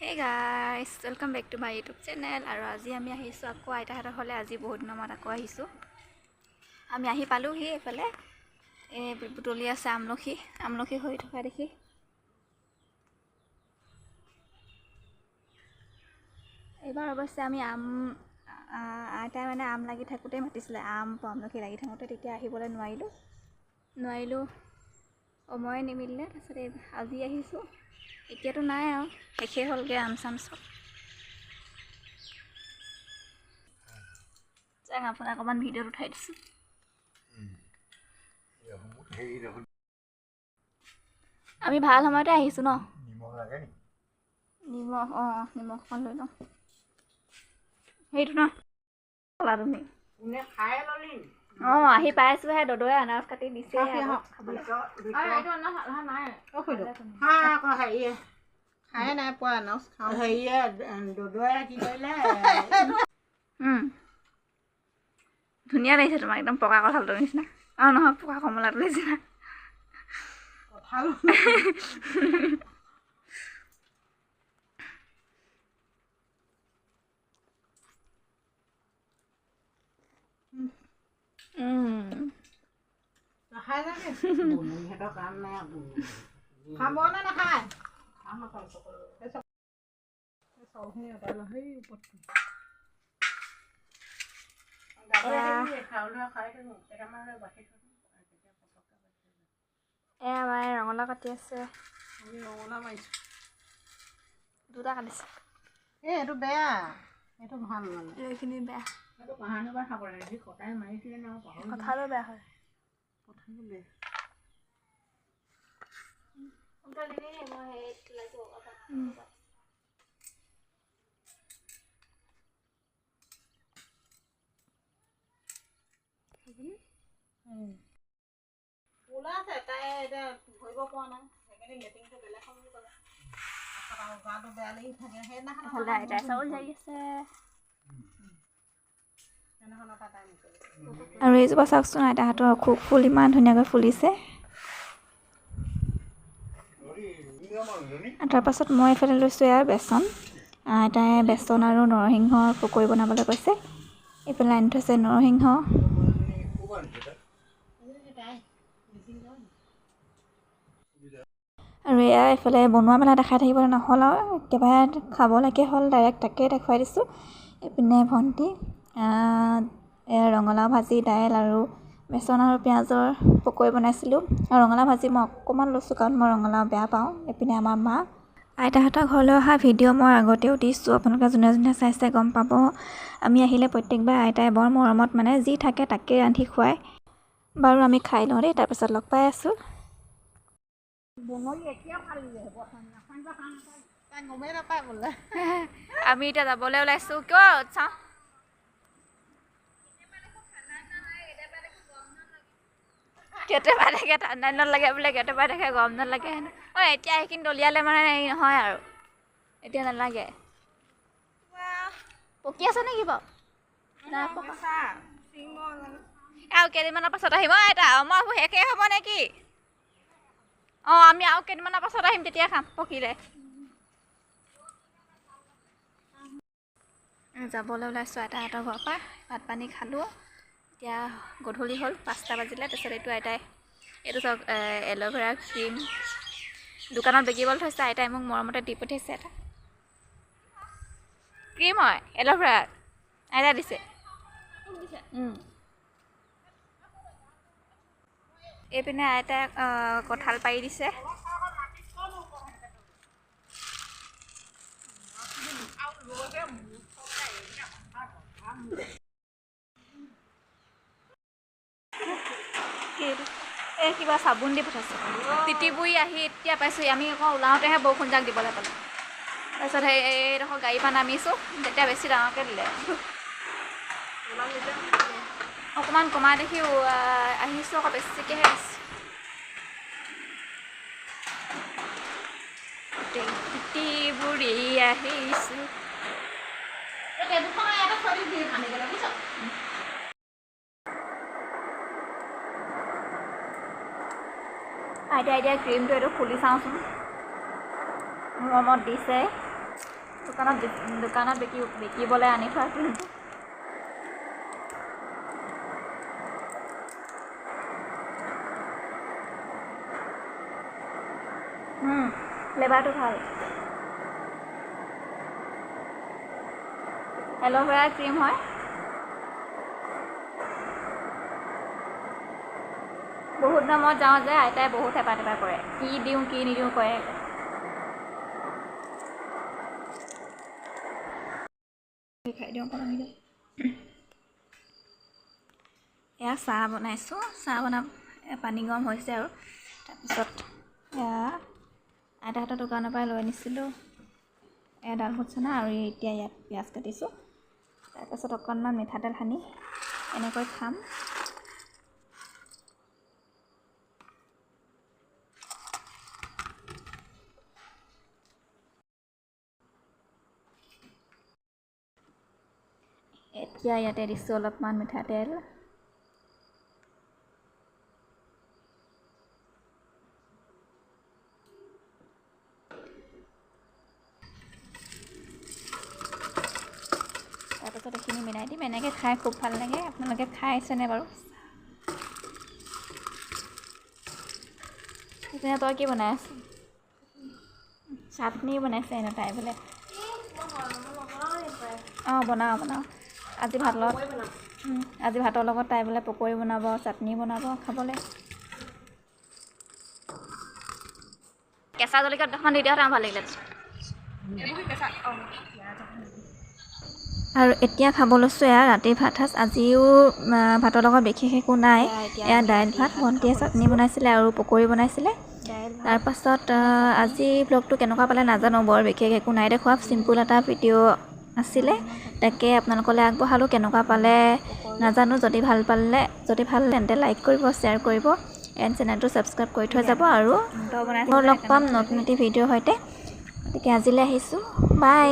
Hey guys welcome back to my YouTube channel আৰু আজি আমি আহিছোঁ আকৌ আইতাহঁতৰ ঘৰলৈ। আজি বহুত দিনৰ মূৰত আকৌ আহিছোঁ। আমি আহি পালোঁহি এইফালে এই বুটলি আছে আমলখি আমলখি হৈ থকা দেখি। এইবাৰ অৱশ্যে আমি আম আইতাই মানে আম লাগি থাকোঁতেই মাতিছিলে। আম আমলখি লাগি থাকোঁতে তেতিয়া আহিবলৈ নোৱাৰিলোঁ। নোৱাৰিলোঁ। সময়ে নিমিলিলে তাৰপিছত আজি আহিছোঁ। এতিয়াতো নাই আৰু শেষেই হ'লগৈ আম চাম চব। যাক আপোনাক অকণমান ভিডিঅ'ত উঠাই দিছোঁ। আমি ভাল সময়তে আহিছোঁ ন? নিমখ নি নিমখ অঁ নিমখখন লৈ লওঁ। সেইটো ন? ক'লা তুমি? খাই ললি? অঁ আহি পাইছোঁহে দদৈ আনাৰস কাটি দিছে খাই নাই পোৱা আনাৰস খাওঁ। হেৰিয়ে দদুৱাই কি কৰিলে। ধুনীয়া লাগিছে তোমাক একদম পকা কঁঠালটোৰ নিচিনা। অঁ নহয় পকা কমলাটোৰ নিচিনা কঁঠাল উম। নাখায় জানে বুনুহঁতৰ কাম নাই খাব নে নাখায় কাম অকল সকলো চাউলখিনি অঁতাই লওঁ সেই ওপৰত চাউল খাই থাকোঁ কেইটামান বাচি আমাৰ ৰঙালাও কাটি আছে আমি ৰঙালাও মাৰিছোঁ দুটা কাটিছে এই এইটো বেয়া এইটো ভাল মানে এইখিনি বেয়া সি কটাই মাৰিছিলে কঁঠালো বেয়া হয় কথাটো বেয়া ওলাইছে তাই এতিয়া ধৰিব পৰা নাই সেইকাৰণে লেটিংটো বেলেগ খাম বুলি ক'লে তাৰপাছত আৰু গাটো বেয়া লাগি থাকে সেইদিনাখন এইফালে আইতাই চাউল জাৰি আছে সেইদিনাখনৰ পৰা তাই নকৰিলে আৰু এইজোপা চাওকচোন আইতাহঁতৰ অশোক ফুল ইমান ধুনীয়াকৈ ফুলিছে। তাৰপাছত মই এইফালে লৈছোঁ এয়া বেচন। আইতাই বেচন আৰু নৰসিংহৰ পকৰি বনাবলৈ কৈছে। এইফালে আনি থৈছে নৰসিংহ। আৰু এয়া এইফালে বনোৱা মেলা দেখাই থাকিবলৈ নহ'ল আৰু। একেবাৰে খাবলৈকে হ'ল ডাইৰেক্ট তাকেই দেখুৱাই দিছোঁ। এইপিনে ভণ্টি। ৰঙালাও ভাজি দাইল আৰু বেচন আৰু পিঁয়াজৰ পকৰি বনাইছিলোঁ। আৰু ৰঙালাও ভাজি মই অকণমান লৈছোঁ কাৰণ মই ৰঙালাও বেয়া পাওঁ এইপিনে আমাৰ মা। আইতাহঁতৰ ঘৰলৈ অহা ভিডিঅ' মই আগতেও দিছোঁ আপোনালোকে যোনে যোনে চাইছে গম পাব। আমি আহিলে প্ৰত্যেকবাৰ আইতাই বৰ মৰমত মানে যি থাকে তাকে ৰান্ধি খুৱায়। বাৰু আমি খাই লওঁ দেই তাৰপিছত লগ পাই আছোঁ। আমি এতিয়া যাবলৈ ওলাইছোঁ। কিয়? চাওঁ। কেতিয়াবা দেখে ঠাণ্ডা দিনত লাগে বোলে কেতিয়াবা দেখে গৰম দিনত লাগে হেনো। অঁ এতিয়া সেইখিনি দলিয়ালে মানে হেৰি নহয় আৰু। এতিয়া নালাগে। পকি আছে নেকি বাৰু? নাই পকা। আৰু কেইদিনমানৰ পাছত আহিম। অঁ আইতা আমাৰ শেষেই হ'ব নেকি? অঁ আমি আৰু কেইদিনমানৰ পাছত আহিম তেতিয়া খাম পকিলে। যাবলৈ ওলাইছোঁ আইতাহঁতৰ ঘৰৰ পৰা। ভাত পানী খালোঁ। এতিয়া গধূলি হ'ল পাঁচটা বাজিলে তাৰপিছত এইটো আইতাই এইটো চাওক এল'ভেৰা ক্ৰীম। দোকানত বিকিবলৈ থৈছে আইতাই মোক মৰমতে দি পঠিয়াইছে এটা। ক্ৰীম হয় এল'ভেৰা আইতাই দিছে। এইপিনে আইতাই কঁঠাল পাৰি দিছে কি এইটো? এই কিবা চাবোন দি পঠাইছে। তিতিবুৰি আহি এতিয়া পাইছোঁ আমি আকৌ ওলাওঁতেহে বৰষুণ যাক দিবলৈ পালোঁ। তাৰপিছত সেই এইডোখৰ গাড়ীৰ পৰা নামিছোঁ তেতিয়া বেছি ডাঙৰকৈ দিলে। অকণমান কমা দেখি আহ, আহিছোঁ আকৌ বেছিকৈহে আহিছোঁ। তিতিবুৰি আহিছোঁ। আইতা এতিয়া ক্ৰীমটো এইটো খুলি চাওঁচোন। মৰমত দিছে। দোকানত দোকানত বিকি বিকিবলৈ আনি থোৱা ক্ৰীমটো ফ্লেভাৰটো ভাল। এল'ভেৰা ক্ৰীম হয়। বহুত দামত যাওঁ যে আইতাই বহুত হেপা তেপা কৰে। কি দিওঁ কি নিদিওঁ কৰে খাই দিওঁ অকণ আহি দিওঁ। এয়া চাহ বনাইছোঁ। চাহ বনাম পানী গৰম হৈছে আৰু। তাৰপিছত এয়া আইতাহঁতৰ দোকানৰ পৰাই লৈ আনিছিলোঁ এয়া ডাল চানা আৰু এতিয়া ইয়াত পিঁয়াজ কাটিছোঁ। তাৰপাছত অকণমান মিঠাতেল সানি এনেকৈ খাম। এতিয়া ইয়াতে দিছোঁ অলপমান মিঠাতেল। তাৰপাছত এইখিনি মিলাই দিম। এনেকৈ খাই খুব ভাল লাগে। আপোনালোকে খাইছেনে বাৰু? এতিয়া তই কি বনাই আছ? চাটনি বনাইছে এনে তাই বোলে। অঁ বনাওঁ বনাওঁ। আজি ভাত লগত আজি ভাতৰ লগত তাই বোলে পকৰী বনাব চাটনি বনাব খাবলৈ। কেঁচা জলকীয়া দুটামান দি আৰু ভাল লাগিলে আৰু এতিয়া খাব লৈছোঁ এয়া ৰাতিৰ ভাত সাজ। আজিও ভাতৰ লগত বিশেষ একো নাই। এয়া দাইল ভাত ভণ্টিয়ে চাটনি বনাইছিলে আৰু পকৰী বনাইছিলে। তাৰপাছত আজি ব্লগটো কেনেকুৱা পালে নাজানো বৰ বিশেষ একো নাই দেখুওৱা। চিম্পুল এটা ভিডিঅ' আছিলে। তাকে আপোনালোকলৈ আগবঢ়ালোঁ কেনেকুৱা পালে নাজানো যদি ভাল পালে যদি ভাল তেন্তে লাইক কৰিব শ্বেয়াৰ কৰিব এণ্ড চেনেলটো ছাবস্ক্ৰাইব কৰি থৈ যাব আৰু মই লগ পাম নতুন এটি ভিডিঅ'ৰ সৈতে। গতিকে আজিলৈ আহিছোঁ বাই